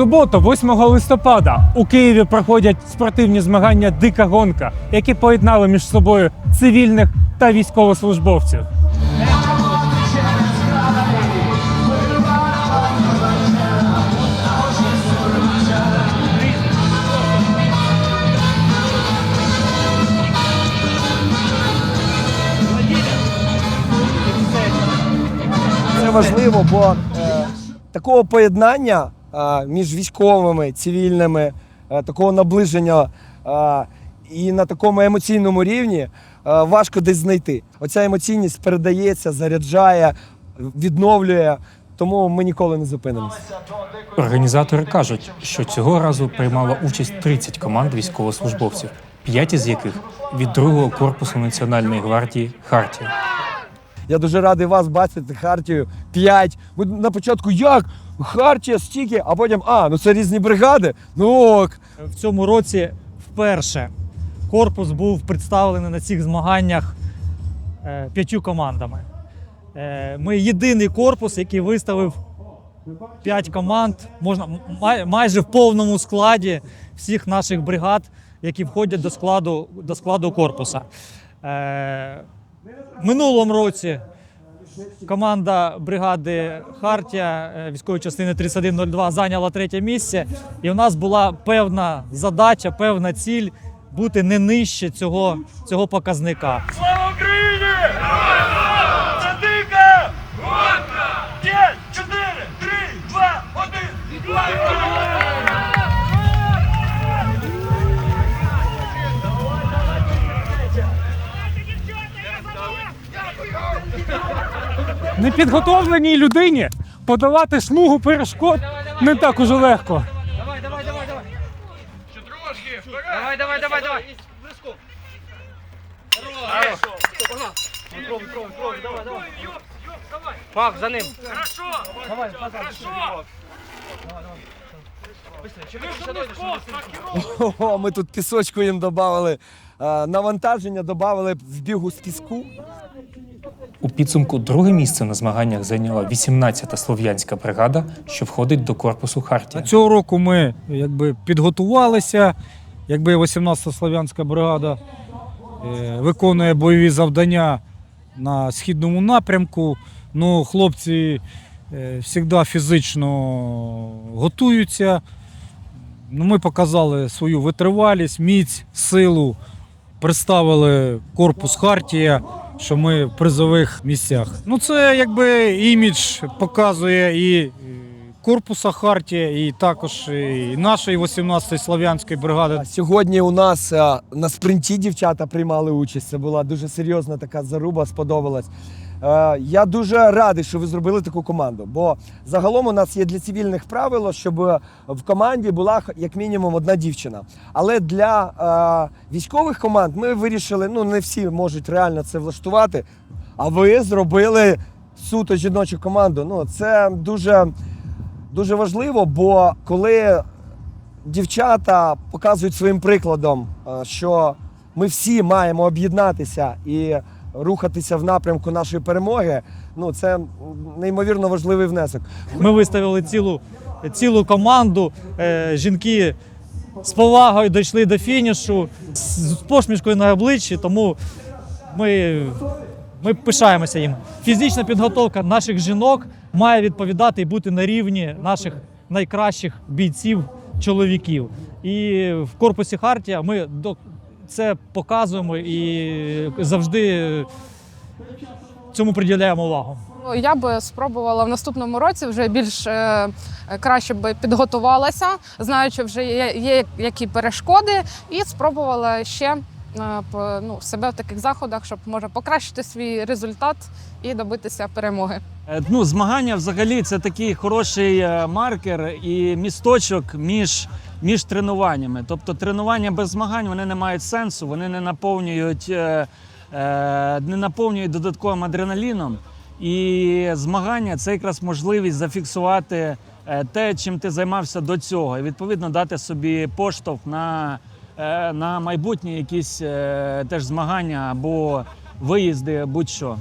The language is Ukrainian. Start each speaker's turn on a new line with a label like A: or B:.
A: суботу, 8 листопада, у Києві проходять спортивні змагання Дика гонка, які поєднали між собою цивільних та військовослужбовців.
B: Це важливо, бо е, такого поєднання між військовими, цивільними, е, такого наближення е, і на такому емоційному рівні е, важко десь знайти. Оця емоційність передається, заряджає, відновлює, тому ми ніколи не зупинимося.
A: Організатори кажуть, що цього разу приймало участь 30 команд військовослужбовців, п'ять із яких від другого корпусу Національної гвардії Хартія.
B: Я дуже радий вас бачити, Хартію 5. Ми на початку як? Хартія стільки, а потім, а, ну це різні бригади. Ну ок.
C: В цьому році вперше корпус був представлений на цих змаганнях е, п'ятью командами. Е, Ми єдиний корпус, який виставив п'ять команд, можна май- майже в повному складі всіх наших бригад, які входять до складу, до складу корпуса. Е, Минулому році команда бригади Хартія е, військової частини 3102 зайняла третє місце. І в нас була певна задача, певна ціль бути не нижче цього, цього показника.
D: Слава Україні! Це дика! Гонка! П'ять, чотири, три, два, один!
A: Непідготовленій людині подолати слугу перешкод не так уже легко.
D: Давай, давай, давай, давай!
E: Давай, Пак, за ним.
D: Хорошо! Давай, Хорошо!
B: О, ми тут пісочку їм додали. Навантаження додали в бігу з піску.
A: У підсумку друге місце на змаганнях зайняла 18-та слов'янська бригада, що входить до корпусу Хартія.
C: Цього року ми якби підготувалися. Якби 18-та Слов'янська бригада е, виконує бойові завдання на східному напрямку. Ну, хлопці е, завжди фізично готуються. Ну, ми показали свою витривалість, міць, силу, представили корпус Хартія, що ми в призових місцях. Ну, це якби імідж показує і корпуса Хартія, і також і нашої 18-ї Слов'янської бригади.
B: Сьогодні у нас е, на спринті дівчата приймали участь. Це була дуже серйозна така заруба, сподобалась. Е, Я дуже радий, що ви зробили таку команду. Бо загалом у нас є для цивільних правило, щоб в команді була як мінімум одна дівчина. Але для е, військових команд ми вирішили, ну не всі можуть реально це влаштувати. А ви зробили суто жіночу команду. Ну це дуже, дуже важливо, бо коли дівчата показують своїм прикладом, е, що ми всі маємо об'єднатися і рухатися в напрямку нашої перемоги. Ну це неймовірно важливий внесок.
C: Ми виставили цілу, цілу команду. Е, жінки з повагою дійшли до фінішу, з, посмішкою на обличчі, тому ми, ми пишаємося їм. Фізична підготовка наших жінок має відповідати і бути на рівні наших найкращих бійців, чоловіків. І в корпусі Хартія ми до, це показуємо і завжди цьому приділяємо увагу.
F: Ну, Я би спробувала в наступному році вже більш е, краще би підготувалася, знаючи вже є, є які перешкоди, і спробувала ще е, ну, себе в таких заходах, щоб може покращити свій результат і добитися перемоги.
G: Е, Ну, змагання взагалі це такий хороший е, маркер і місточок між, між тренуваннями. Тобто тренування без змагань вони не мають сенсу, вони не наповнюють, е, е, не наповнюють додатковим адреналіном. І змагання це якраз можливість зафіксувати е, те, чим ти займався до цього, і відповідно дати собі поштовх на, е, на майбутні якісь е, теж змагання або виїзди, будь-що.